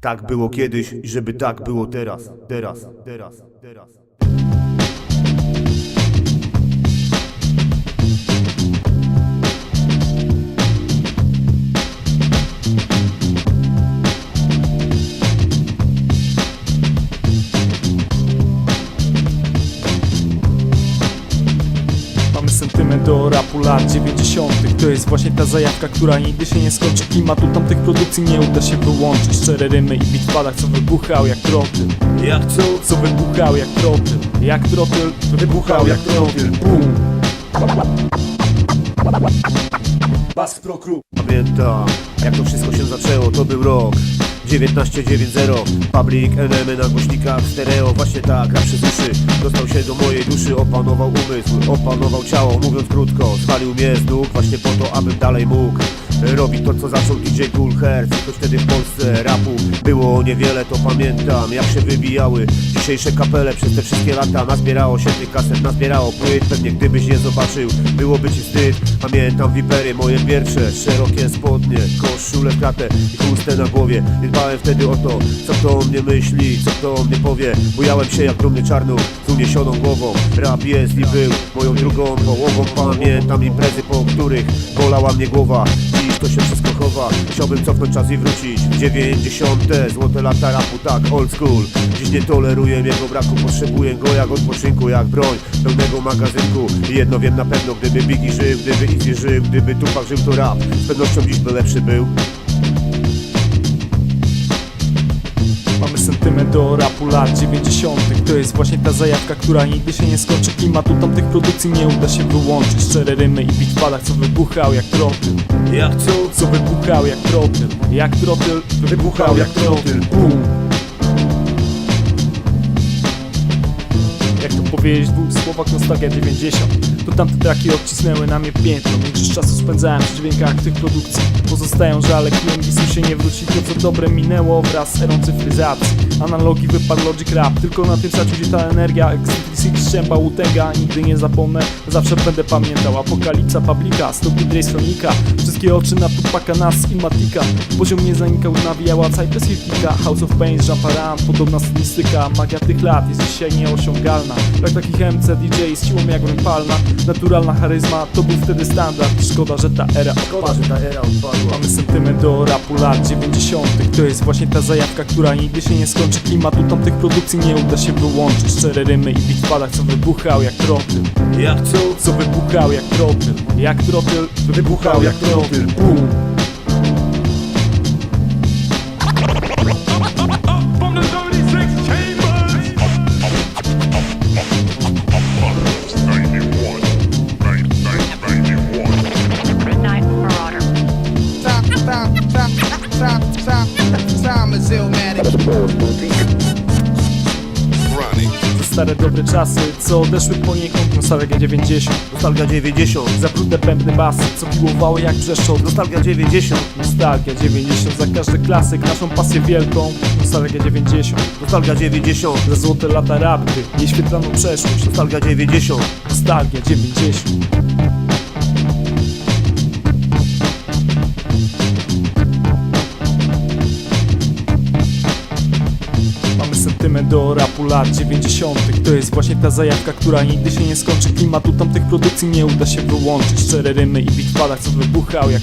Tak było kiedyś żeby tak było teraz, teraz, teraz, teraz. Mamy sentyment do rapu lat 90. To jest właśnie ta zajawka, która nigdy się nie skończy. Klimatu tamtych produkcji nie uda się wyłączyć. Szczere rymy i padach, co wybuchał jak trotyl Jak co? Co wybuchał jak trotyl Jak trotyl wybuchał jak trotyl Boom Bask Pro Crew Pamiętam, jak to wszystko się zaczęło, to był rok 1990 Public Enemy na głośnikach stereo. Właśnie tak, rap przez uszy Dostał się do mojej duszy, opanował umysł Opanował ciało, mówiąc krótko Zwalił mnie z nóg właśnie po to, abym dalej mógł Robić to, co zaczął DJ Cool Herc. Choć wtedy w Polsce rapu było niewiele, to pamiętam Jak się wybijały dzisiejsze kapele. Przez te wszystkie lata nazbierało się tych kaset Nazbierało płyt, pewnie gdybyś je zobaczył Byłoby ci wstyd. Pamiętam wipery, moje pierwsze Szerokie spodnie, koszule w kratę I chustę na głowie. Nie dbałem wtedy o to, co kto o mnie myśli Co kto o mnie powie. Bujałem się jak dumny czarnuk Z uniesioną głową. Rap jest i był moją drugą połową. Pamiętam imprezy, po których bolała mnie głowa to się wszystko chowa. Chciałbym cofnąć czas i wrócić. W 90 Złote lata rapu, tak old school. Dziś nie toleruję jego braku Potrzebuję go jak odpoczynku, jak broń Pełnego magazynku. I jedno wiem na pewno Gdyby Biggie żył, gdyby Izzy żył Gdyby Tupac żył to rap Z pewnością dziś by lepszy był do rapu lat 90. To jest właśnie ta zajawka, która nigdy się nie skończy. Klimatu tamtych produkcji nie uda się wyłączyć. Szczere rymy i padach, co wybuchał jak trotyl Jak co? Co wybuchał jak trotyl Jak trotyl wybuchał jak trotyl Boom Jak to powiedzieć w dwóch słowach Nostalgia 90 To tamte traki odcisnęły na mnie piętno. Większość czasu spędzałem w dźwiękach tych produkcji. Pozostają żale, którym gisu się nie wróci To co dobre minęło wraz z erą cyfryzacji. Analogi wypadł Logic Rap. Tylko na tym stracił się ta energia X36 Strzęba Utęga nigdy nie zapomnę. Zawsze będę pamiętał Apokalipsa Pablika, Stupid Drejsonika Wszystkie oczy na Tupaka, Nas i Matika. Poziom nie zanikał, nawijała Cypress Hilkika House of Pain, Jean Paran Podobna stylistyka, magia tych lat jest dzisiaj nieosiągalna. Brak takich MC, DJ z siłą jak palna. Naturalna charyzma, to był wtedy standard. Szkoda, że ta era odpadła, że ta era odpadła. Mamy sentyment do rapu lat 90 To jest właśnie ta zajawka, która nigdy się nie skończy. Klimatu tamtych produkcji nie uda się wyłączyć. Szczere rymy i bitwa, tak co wybuchał jak trotyl Jak co? Co wybuchał jak trotyl Jak trotyl wybuchał jak trotyl Boom stare dobre czasy, co odeszły poniekąd Nostalgia 90 Nostalgia 90 Zabrudne bębny basy, co piłowały jak brzeszczot Nostalgia 90 Nostalgia 90 Za każdy klasyk, naszą pasję wielką. Nostalgia 90 Nostalgia 90 Za złote lata rapy, nieświetlaną przeszłość. Nostalgia 90 Nostalgia 90 Sentyment do rapu lat 90. To jest właśnie ta zajawka, która nigdy się nie skończy Klimatu tamtych produkcji nie uda się wyłączyć Szczere rymy i beat padach, co wybuchał jak